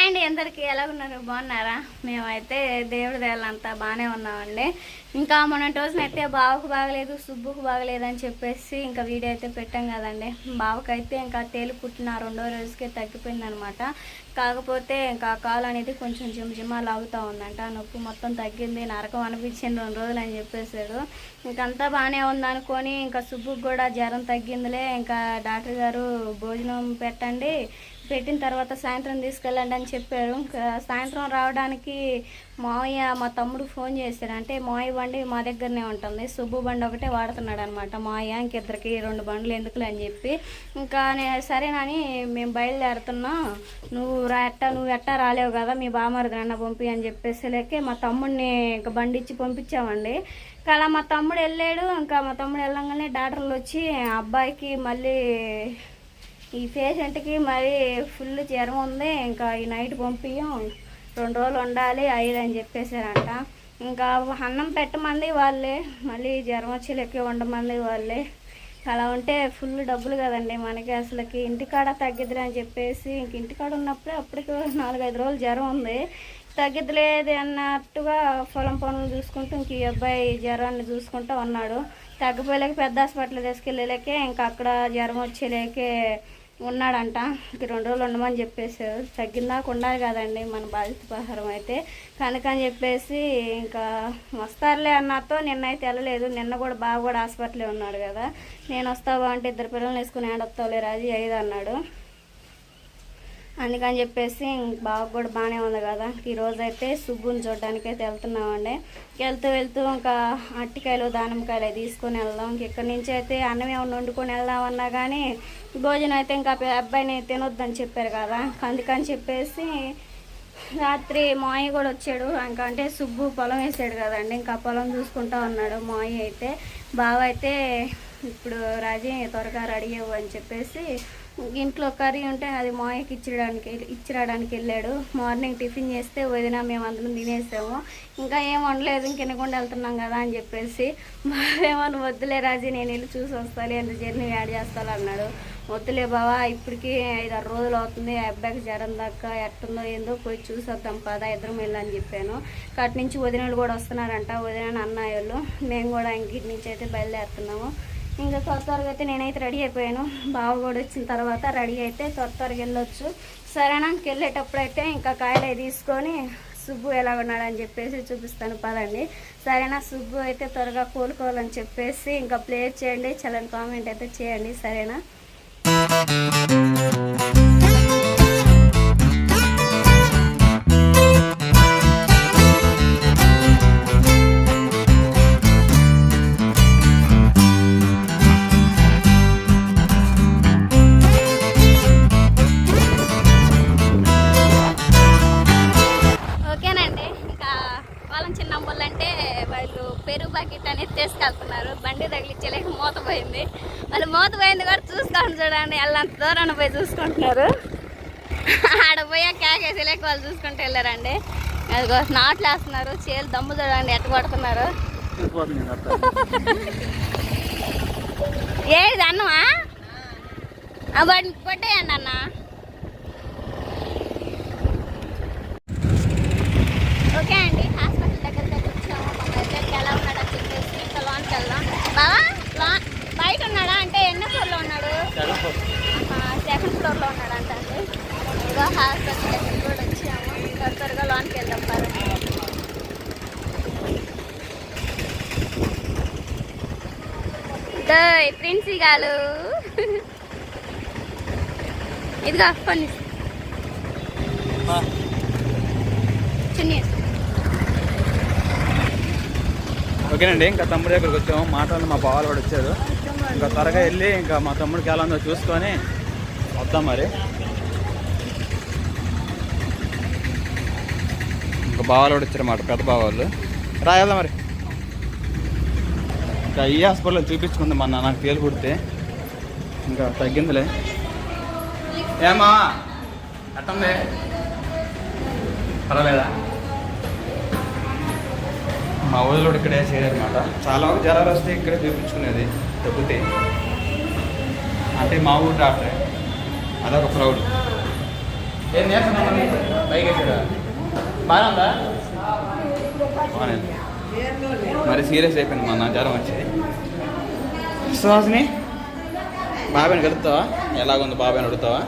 Hi అండి అందరికీ ఎలా ఉన్నారు? బాగున్నారా? మేమైతే దేవుడి దయాలంతా బాగానే ఉన్నామండి. ఇంకా మొన్న రోజునైతే బావకు బాగలేదు సుబ్బుకు బాగలేదు అని చెప్పేసి ఇంకా వీడియో అయితే పెట్టాం కదండి. బావకైతే ఇంకా తేలి పుట్టిన రెండో రోజుకే తగ్గిపోయింది అనమాట కాకపోతే ఇంకా కాలు అనేది కొంచెం జిమ్ జిమ్మా లాగుతూ ఉందంట. నొప్పి మొత్తం తగ్గింది నరకం అనిపించింది రెండు రోజులు అని చెప్పేశాడు. ఇంకంతా బాగానే ఉందనుకొని ఇంకా సుబ్బుకు కూడా జ్వరం తగ్గిందిలే. ఇంకా డాక్టర్ గారు భోజనం పెట్టండి పెట్టిన తర్వాత సాయంత్రం తీసుకెళ్ళండి అని చెప్పారు. ఇంకా సాయంత్రం రావడానికి మావయ్య మా తమ్ముడు ఫోన్ చేశారు. అంటే మావయ్య బండి మా దగ్గరనే ఉంటుంది. సుబ్బు బండి ఒకటే వాడుతున్నాడు అనమాట మావయ్య. ఇంకిద్దరికి రెండు బండ్లు ఎందుకులే అని చెప్పి. ఇంకా నేను సరేనని మేము బయలుదేరుతున్నాం. నువ్వు రా ఎట్టా నువ్వు ఎట్టా రాలేవు కదా మీ బామరిది నాన్న పంపి అని చెప్పేసి లేకే మా తమ్ముడిని ఇంకా బండి ఇచ్చి పంపించామండి. ఇంకా అలా మా తమ్ముడు వెళ్ళాడు. ఇంకా మా తమ్ముడు వెళ్ళంగానే డాక్టర్లు వచ్చి ఆ అబ్బాయికి మళ్ళీ ఈ పేషెంట్కి మరి ఫుల్ జ్వరం ఉంది ఇంకా ఈ నైట్ పంపియం రెండు రోజులు ఉండాలి ఐదు అని చెప్పేశారంట. ఇంకా అన్నం పెట్టమంది వాళ్ళే మళ్ళీ జ్వరం వచ్చి లెక్క ఉండమంది వాళ్ళే. అలా ఉంటే ఫుల్ డబ్బులు కదండి మనకి అసలుకి. ఇంటికాడ తగ్గిద్దిలే అని చెప్పేసి ఇంక ఇంటికాడ ఉన్నప్పుడే అప్పటికి నాలుగైదు రోజులు జ్వరం ఉంది. తగ్గిద్దిలేదు అన్నట్టుగా పొలం పనులు చూసుకుంటూ ఇంక ఈ అబ్బాయి జ్వరాన్ని చూసుకుంటూ ఉన్నాడు. తగ్గిపోలేక పెద్ద హాస్పిటల్ తీసుకెళ్ళలేకే ఇంకా అక్కడ జ్వరం వచ్చేలేకే ఉన్నాడంట. ఇంక రెండు రోజులు ఉండమని చెప్పేసారు తగ్గిందాక ఉండాలి కదండి మన బాధిత పహారం అయితే. కనుకని చెప్పేసి ఇంకా వస్తారులే అన్నతో నిన్నైతే వెళ్ళలేదు. నిన్న కూడా బాగా కూడా హాస్పిటల్లో ఉన్నాడు కదా. నేను వస్తావా అంటే ఇద్దరు పిల్లల్ని వేసుకుని ఏడొస్తావులే రాజీ ఐదు అన్నాడు. అందుకని చెప్పేసి బాగా కూడా బాగానే ఉంది కదా. ఈరోజు అయితే సుబ్బుని చూడడానికి అయితే వెళ్తున్నామండి. వెళ్తూ వెళ్తూ ఇంకా అట్టికాయలు దానిమ్మకాయలు తీసుకొని వెళ్దాం. ఇంక ఇక్కడి నుంచి అయితే అన్నం ఏమన్నా వండుకొని వెళ్దామన్నా కానీ భోజనం అయితే ఇంకా అబ్బాయిని తినొద్దని చెప్పారు కదా. అందుకని చెప్పేసి రాత్రి మాయ కూడా వచ్చాడు. ఇంకా అంటే సుబ్బు పొలం వేసాడు కదండి. ఇంకా పొలం చూసుకుంటా ఉన్నాడు మాయ అయితే. బావ అయితే ఇప్పుడు రాజీ త్వరగా రెడీ అవ్వు అని చెప్పేసి ఇంట్లో కర్రీ ఉంటే అది మాయకి ఇచ్చిడానికి ఇచ్చిరాడానికి వెళ్ళాడు. మార్నింగ్ టిఫిన్ చేస్తే వదిన మేము అందరం తినేసాము. ఇంకా ఏం వండలేదు ఇంకెనకుండా వెళ్తున్నాం కదా అని చెప్పేసి. బావేమో వద్దులే రాజీ నేను వెళ్ళి చూసి వస్తాను ఎంత జర్నీ యాడ్ చేస్తాను అన్నాడు. వద్దులే బావా ఇప్పటికి ఐదు ఆరు రోజులు అవుతుంది ఆ అబ్బాయికి జ్వరం దాకా ఎట్టుందో ఏందో పోయి చూసొద్దాం పదా ఇద్దరం వెళ్ళని చెప్పాను. అక్కడి నుంచి వదినలు కూడా వస్తున్నారంట వదిన అన్నయ్యలు మేము కూడా ఇంటి నుంచి అయితే బయలుదేరుతున్నాము. ఇంకా త్వర త్వరగా అయితే నేనైతే రెడీ అయిపోయాను. బావ కూడా వచ్చిన తర్వాత రెడీ అయితే త్వర త్వరగా వెళ్ళొచ్చు. సరేనా వెళ్ళేటప్పుడు అయితే ఇంకా కాయలు తీసుకొని సుబ్బు ఎలా ఉన్నాడని చెప్పేసి చూపిస్తాను పదండి. సరేనా? సుబ్బు అయితే త్వరగా కోలుకోవాలని చెప్పేసి ఇంకా ప్లే చేయండి. చలని కామెంట్ అయితే చేయండి. సరేనా? మూత పోయింది కూడా చూసుకోండి చూడండి. వాళ్ళంత దూరాన్ని పోయి చూసుకుంటున్నారు. ఆడ పోయా కేకేసి లేక వాళ్ళు చూసుకుంటూ వెళ్ళారండి. అదిగో నాట్లు వేస్తున్నారు. చేలు దమ్ము చూడండి ఎట్ట పడుతున్నారు. ఏది అన్నమా? వాడిని కొట్టేయండి అన్న ఓకే అండి హాస్పిటల్ దగ్గరికి అయితే వచ్చాము మా మధ్యకి ఎలా ఉన్నాడని చెప్పేసి ఇంకా లోన్కి వెళ్దాం బావా లోన్ బయట ఉన్నాడా అంటే ఎన్నో ఫ్లోర్లో ఉన్నాడు సెకండ్ ఫ్లోర్లో ఉన్నాడు అంట అండి ఇంకా హాస్పిటల్ దగ్గరికి కూడా వచ్చాము ఇంకా త్వరగా లోన్కి వెళ్దాం పదండి డోయ్ ప్రిన్సీ గారు ఇదిగో కొన్ని చిన్న. ఓకేనండి ఇంకా తమ్ముడి దగ్గరికి వచ్చాము. మాట్లాడి మా బావాలు కూడా వచ్చారు ఇంకా త్వరగా వెళ్ళి ఇంకా మా తమ్ముడికి ఎలా ఉందో చూసుకొని వద్దాం మరి. ఇంకా బావాలు కూడా వచ్చారు మాట పెద్ద బావాళ్ళు రా వెళ్దాం మరి. ఇంకా ఈ హాస్పిటల్లో చూపించుకుంది మొన్న నాకు తేలు కుడితే ఇంకా తగ్గిందిలే. ఏమా? ఎట్టుంది పర్వాలేదా? మా ఊళ్ళో ఇక్కడే చేయరనమాట చాలా వరకు జ్వరాలు వస్తే ఇక్కడే చూపించుకునేది తగ్గితే. అంటే మా ఊరు డాక్టరే. అదొక ప్రౌడ్ ఏం చేస్తున్నావు? మరి? పైకి వేసారా బాగా ఉందా. మరి సీరియస్ అయిపోయింది మా జ్వరం వచ్చి సుహాసిని? బాబాయ్ని కలుపుతావా? ఎలాగుంది బాబాయ్ని అడుగుతావా?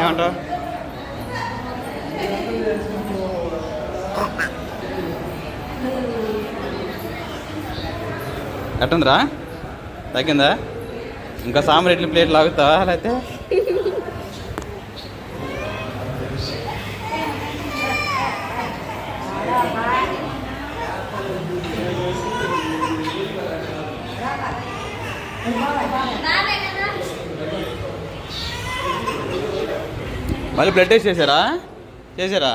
ఏమంటావు? ఎట్టుందిరా? తగ్గిందా? ఇంకా సాంబార్ ఇడ్లీ ప్లేట్ లాగుతావా లేకపోతే మళ్ళీ బ్లడ్ టెస్ట్ చేశారా? చేశారా?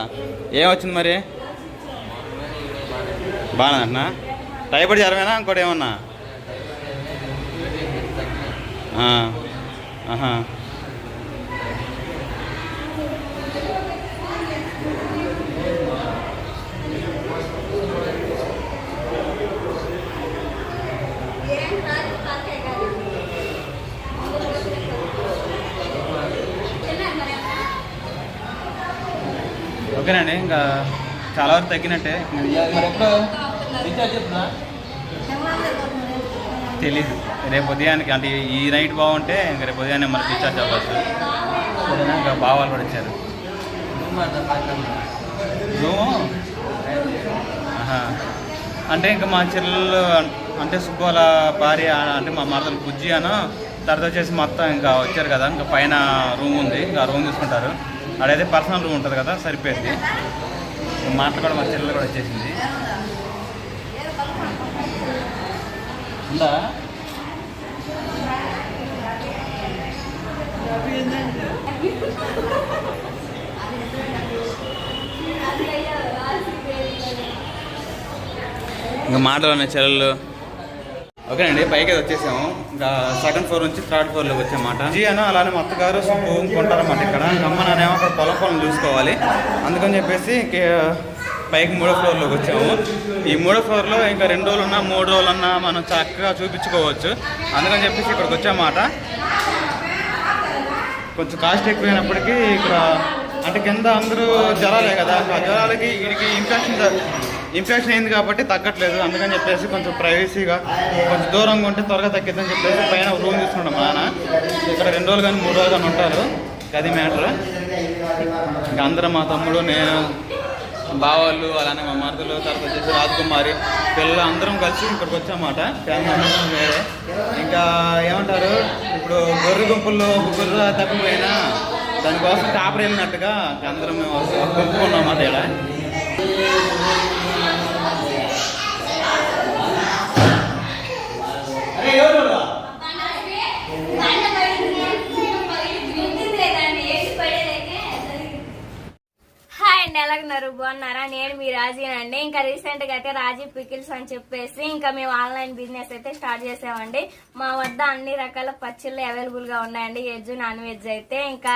ఏమొచ్చింది మరి? బాగా అంటున్నా టైఫాయిడ్ జ్వరమేనా? ఇంకోటి ఏమన్నా? ఆహా. ఓకేనండి ఇంకా చాలా వరకు తగ్గినట్టే. తెలీదు. రేపు ఉదయానికి అంటే ఈ నైట్ బాగుంటే ఇంకా రేపు ఉదయాన్నే మనకి డిశ్చార్జ్ అవ్వచ్చు? ఇంకా బావాలు కూడా ఆహా. అంటే ఇంకా మా చెల్లెలు అంటే సుబ్బోల భార్య అంటే మా మరదలు బుజ్జి అను తర్వాత వచ్చేసి మొత్తం ఇంకా వచ్చారు కదా ఇంకా పైన రూమ్ ఉంది ఇంకా రూమ్ తీసుకుంటారు అడైతే పర్సనల్ రూమ్ ఉంటుంది కదా సరిపోయింది. మా అత్త కూడా మా చెల్లెలు కూడా వచ్చేసింది ఉందా? ఇంకా మాటలు ఉన్నాయి చెల్లెళ్ళు ఓకేనండి పైకి వచ్చేసాము. ఇంకా సెకండ్ ఫ్లోర్ నుంచి థర్డ్ ఫ్లోర్లోకి వచ్చామాట. జీ అన్న అలానే మా అత్తగారు సుబ్బు కొంటారన్నమాట ఇక్కడ. అమ్మ నానేమో అక్కడ పొలం పొలం చూసుకోవాలి. అందుకని చెప్పేసి పైకి మూడో ఫ్లోర్లోకి వచ్చాము. ఈ మూడో ఫ్లోర్లో ఇంకా రెండు రోజులున్నా మూడు రోజులన్నా మనం చక్కగా చూపించుకోవచ్చు. అందుకని చెప్పేసి ఇక్కడికి వచ్చామాట. కొంచెం కాస్ట్ ఎక్కువైనప్పటికీ ఇక్కడ అంటే కింద అందరూ జ్వరాలే కదా. ఆ జ్వరాలకి వీడికి ఇన్ఫెక్షన్ ఇన్ఫెక్షన్ అయింది కాబట్టి తగ్గట్లేదు. అందుకని చెప్పేసి కొంచెం ప్రైవసీగా కొంచెం దూరంగా ఉంటే త్వరగా తగ్గిద్దని చెప్పేసి పైన రూమ్ తీసుకున్నాం మా నాన్న. ఇక్కడ రెండు రోజులు కానీ మూడు రోజులు కానీ ఉంటారు. అది మ్యాటర్. ఇంకా అందరం మా తమ్ముడు నేను బావాళ్ళు అలానే మా మరదలు తర్వాత వచ్చేసి రాజకుమారి పిల్లలు అందరం కలిసి ఇక్కడికి వచ్చామాట ఫ్యామిలీ వేరే. ఇంకా ఏమంటారు? ఇప్పుడు గొర్రె గుంపుల్లో ఒక గొర్రె తప్పిపోయినా దానికోసం కాపరి వెళ్ళినట్టుగా అందరం మేము గుంపుకున్నామాట ఇక్కడ ఎలాగున్నారు? బాగున్నారా? నేను మీ రాజీనండి. ఇంకా రీసెంట్గా అయితే రాజీ పికిల్స్ అని చెప్పేసి ఇంకా మేము ఆన్లైన్ బిజినెస్ అయితే స్టార్ట్ చేసామండి. మా వద్ద అన్ని రకాల పచ్చళ్ళు అవైలబుల్గా ఉన్నాయండి. వెజ్ నాన్ వెజ్ అయితే ఇంకా